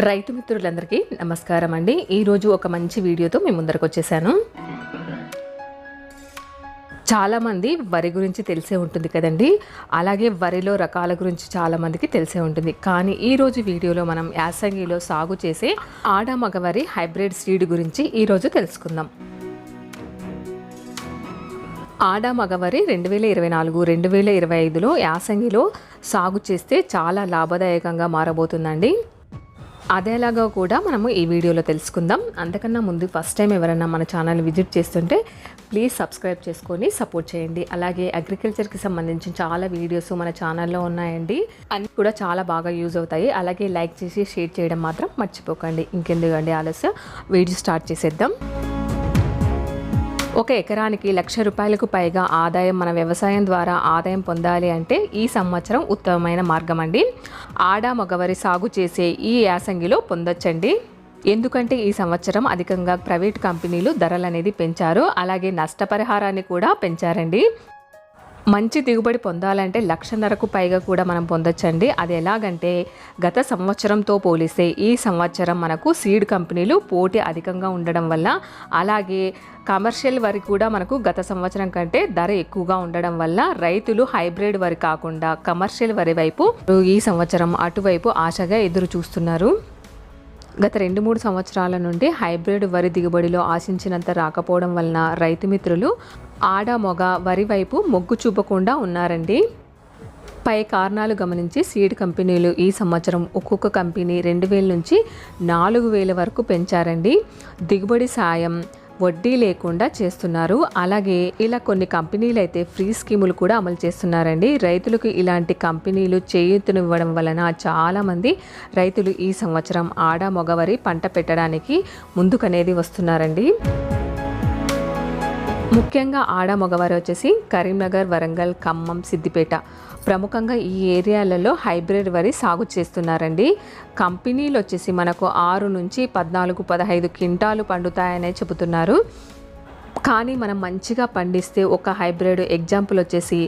రైతు మిత్రులందరికీ నమస్కారం అండి. ఈరోజు ఒక మంచి వీడియోతో మేము ముందరకు వచ్చేసాను. చాలామంది వరి గురించి తెలిసే ఉంటుంది కదండి. అలాగే వరిలో రకాల గురించి చాలామందికి తెలిసే ఉంటుంది. కానీ ఈరోజు వీడియోలో మనం యాసంగిలో సాగు చేసే ఆడ మగవరి హైబ్రిడ్ సీడ్ గురించి ఈరోజు తెలుసుకుందాం. ఆడ మగవరి రెండు వేల ఇరవై నాలుగు రెండు వేల ఇరవై ఐదులో యాసంగిలో సాగు చేస్తే చాలా లాభదాయకంగా మారబోతుందండి. అదేలాగా కూడా మనము ఈ వీడియోలో తెలుసుకుందాం. అంతకన్నా ముందు ఫస్ట్ టైం ఎవరైనా మన ఛానల్ విజిట్ చేస్తుంటే ప్లీజ్ సబ్స్క్రైబ్ చేసుకొని సపోర్ట్ చేయండి. అలాగే అగ్రికల్చర్కి సంబంధించిన చాలా వీడియోస్ మన ఛానల్లో ఉన్నాయండి. అన్ని కూడా చాలా బాగా యూజ్ అవుతాయి. అలాగే లైక్ చేసి షేర్ చేయడం మాత్రం మర్చిపోకండి. ఇంకెందుకండి ఆలస్యం? వీడియో స్టార్ట్ చేసేద్దాం. ఒక ఎకరానికి లక్ష రూపాయలకు పైగా ఆదాయం మన వ్యవసాయం ద్వారా ఆదాయం పొందాలి అంటే ఈ సంవత్సరం ఉత్తమమైన మార్గం అండి. ఆడ మగవరి సాగు చేసే ఈ యాసంగిలో పొందొచ్చండి. ఎందుకంటే ఈ సంవత్సరం అధికంగా ప్రైవేట్ కంపెనీలు ధరలు అనేది పెంచారు. అలాగే నష్టపరిహారాన్ని కూడా పెంచారండి. మంచి దిగుబడి పొందాలంటే లక్షన్నరకు పైగా కూడా మనం పొందొచ్చండి. అది ఎలాగంటే గత సంవత్సరంతో పోలిస్తే ఈ సంవత్సరం మనకు సీడ్ కంపెనీలు పోటీ అధికంగా ఉండడం వల్ల అలాగే కమర్షియల్ వరి కూడా మనకు గత సంవత్సరం కంటే ధర ఎక్కువగా ఉండడం వల్ల రైతులు హైబ్రిడ్ వరి కాకుండా కమర్షియల్ వరి వైపు ఈ సంవత్సరం అటువైపు ఆశగా ఎదురు చూస్తున్నారు. గత రెండు మూడు సంవత్సరాల నుండి హైబ్రిడ్ వరి దిగుబడిలో ఆశించినంత రాకపోవడం వలన రైతు మిత్రులు ఆడ మొగ వరి వైపు మొగ్గు చూపకుండా ఉన్నారండి. పై కారణాలు గమనించి సీడ్ కంపెనీలు ఈ సంవత్సరం ఒక్కొక్క కంపెనీ రెండు వేల నుంచి నాలుగు వేల వరకు పెంచారండి. దిగుబడి సాయం వడ్డీ లేకుండా చేస్తున్నారు. అలాగే ఇలా కొన్ని కంపెనీలు అయితే ఫ్రీ స్కీములు కూడా అమలు చేస్తున్నారండి. రైతులకు ఇలాంటి కంపెనీలు చేయూతనివ్వడం వలన చాలామంది రైతులు ఈ సంవత్సరం ఆడ మగవరి పంట పెట్టడానికి ముందుకనేది వస్తున్నారండి. ముఖ్యంగా ఆడ మగవారు వచ్చేసి కరీంనగర్ వరంగల్ ఖమ్మం సిద్దిపేట. ప్రముఖంగా ఈ ఏరియాలలో హైబ్రిడ్ వరి సాగు చేస్తున్నారండి. కంపెనీలు వచ్చేసి మనకు ఆరు నుంచి పద్నాలుగు పదహైదు క్వింటాలు పండుతాయనే చెబుతున్నారు. కానీ మనం మంచిగా పండిస్తే ఒక హైబ్రిడ్ ఎగ్జాంపుల్ వచ్చేసి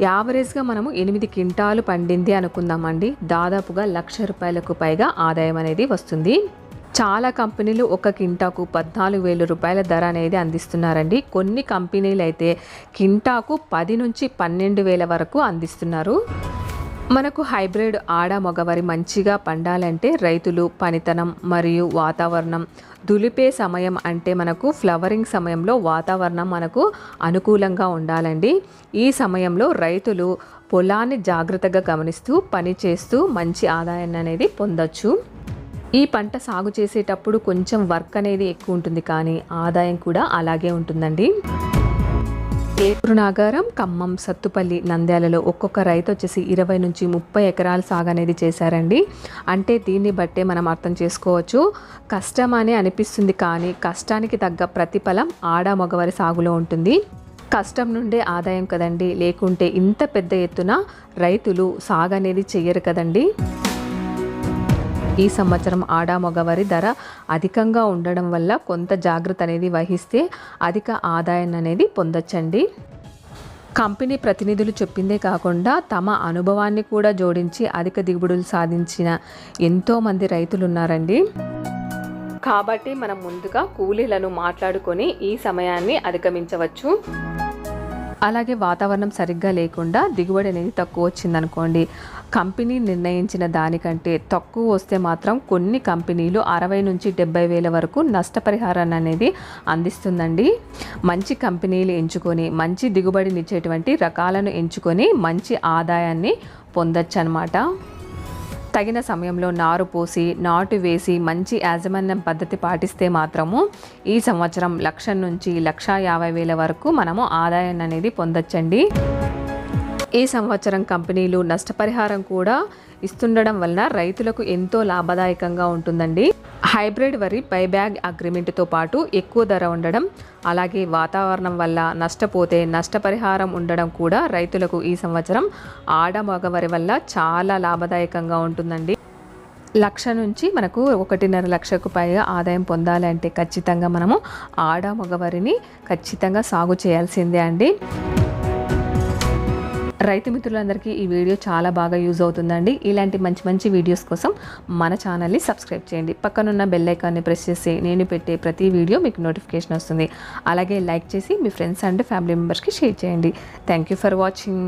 యావరేజ్గా మనము ఎనిమిది క్వింటాలు పండింది అనుకుందామండి. దాదాపుగా లక్ష రూపాయలకు పైగా ఆదాయం అనేది వస్తుంది. చాలా కంపెనీలు ఒక కింటాకు పద్నాలుగు వేల రూపాయల ధర అనేది అందిస్తున్నారండి. కొన్ని కంపెనీలు అయితే కింటాకు పది నుంచి పన్నెండు వేల వరకు అందిస్తున్నారు. మనకు హైబ్రిడ్ ఆడ మగవరి మంచిగా పండాలంటే రైతులు పనితనం మరియు వాతావరణం దులిపే సమయం అంటే మనకు ఫ్లవరింగ్ సమయంలో వాతావరణం మనకు అనుకూలంగా ఉండాలండి. ఈ సమయంలో రైతులు పొలాన్ని జాగ్రత్తగా గమనిస్తూ పని చేస్తూ మంచి ఆదాయాన్ని అనేది పొందొచ్చు. ఈ పంట సాగు చేసేటప్పుడు కొంచెం వర్క్ అనేది ఎక్కువ ఉంటుంది కానీ ఆదాయం కూడా అలాగే ఉంటుందండి. ఏపూరు నాగారం ఖమ్మం సత్తుపల్లి నంద్యాలలో ఒక్కొక్క రైతు వచ్చేసి ఇరవై నుంచి ముప్పై ఎకరాల సాగు అనేది చేశారండి. అంటే దీన్ని బట్టే మనం అర్థం చేసుకోవచ్చు. కష్టం అనే అనిపిస్తుంది కానీ కష్టానికి తగ్గ ప్రతిఫలం ఆడ మగవారి సాగులో ఉంటుంది. కష్టం నుండే ఆదాయం కదండి. లేకుంటే ఇంత పెద్ద ఎత్తున రైతులు సాగు అనేది చెయ్యరు కదండి. ఈ సంవత్సరం ఆడ మగవారి ధర అధికంగా ఉండడం వల్ల కొంత జాగ్రత్త అనేది వహిస్తే అధిక ఆదాయాన్ని అనేది పొందొచ్చండి. కంపెనీ ప్రతినిధులు చెప్పిందే కాకుండా తమ అనుభవాన్ని కూడా జోడించి అధిక దిగుబడులు సాధించిన ఎంతోమంది రైతులు ఉన్నారండి కాబట్టి మనం ముందుగా కూలీలను మాట్లాడుకొని ఈ సమయాన్ని అధిగమించవచ్చు. అలాగే వాతావరణం సరిగ్గా లేకుండా దిగుబడి అనేది తక్కువ వచ్చిందనుకోండి. కంపెనీ నిర్ణయించిన దానికంటే తక్కువ వస్తే మాత్రం కొన్ని కంపెనీలు అరవై నుంచి డెబ్బై వేల వరకు నష్టపరిహారాన్ని అనేది అందిస్తుందండి. మంచి కంపెనీలు ఎంచుకొని మంచి దిగుబడినిచ్చేటువంటి రకాలను ఎంచుకొని మంచి ఆదాయాన్ని పొందొచ్చు అనమాట తగిన సమయంలో నారు పోసి నాటు వేసి మంచి యాజమాన్యం పద్ధతి పాటిస్తే మాత్రము ఈ సంవత్సరం లక్ష నుంచి లక్ష యాభై వేల వరకు మనము ఆదాయాన్ని అనేది పొందొచ్చండి. ఈ సంవత్సరం కంపెనీలు నష్టపరిహారం కూడా ఇస్తుండడం వలన రైతులకు ఎంతో లాభదాయకంగా ఉంటుందండి. హైబ్రిడ్ వరి బైబ్యాగ్ అగ్రిమెంట్తో పాటు ఎక్కువ ధర ఉండడం అలాగే వాతావరణం వల్ల నష్టపోతే నష్టపరిహారం ఉండడం కూడా రైతులకు ఈ సంవత్సరం ఆడ మగ వరి వల్ల చాలా లాభదాయకంగా ఉంటుందండి. లక్ష నుంచి మనకు ఒకటిన్నర లక్షకు పైగా ఆదాయం పొందాలంటే ఖచ్చితంగా మనము ఆడ మగవరిని ఖచ్చితంగా సాగు చేయాల్సిందే అండి. రైతు మిత్రులందరికీ ఈ వీడియో చాలా బాగా యూజ్ అవుతుందండి. ఇలాంటి మంచి మంచి వీడియోస్ కోసం మన ఛానల్ని సబ్స్క్రైబ్ చేయండి. పక్కనున్న బెల్ ఐకాన్ని ప్రెస్ చేసి నేను పెట్టే ప్రతి వీడియో మీకు నోటిఫికేషన్ వస్తుంది. అలాగే లైక్ చేసి మీ ఫ్రెండ్స్ అండ్ ఫ్యామిలీ మెంబర్స్కి షేర్ చేయండి. Thank you for watching.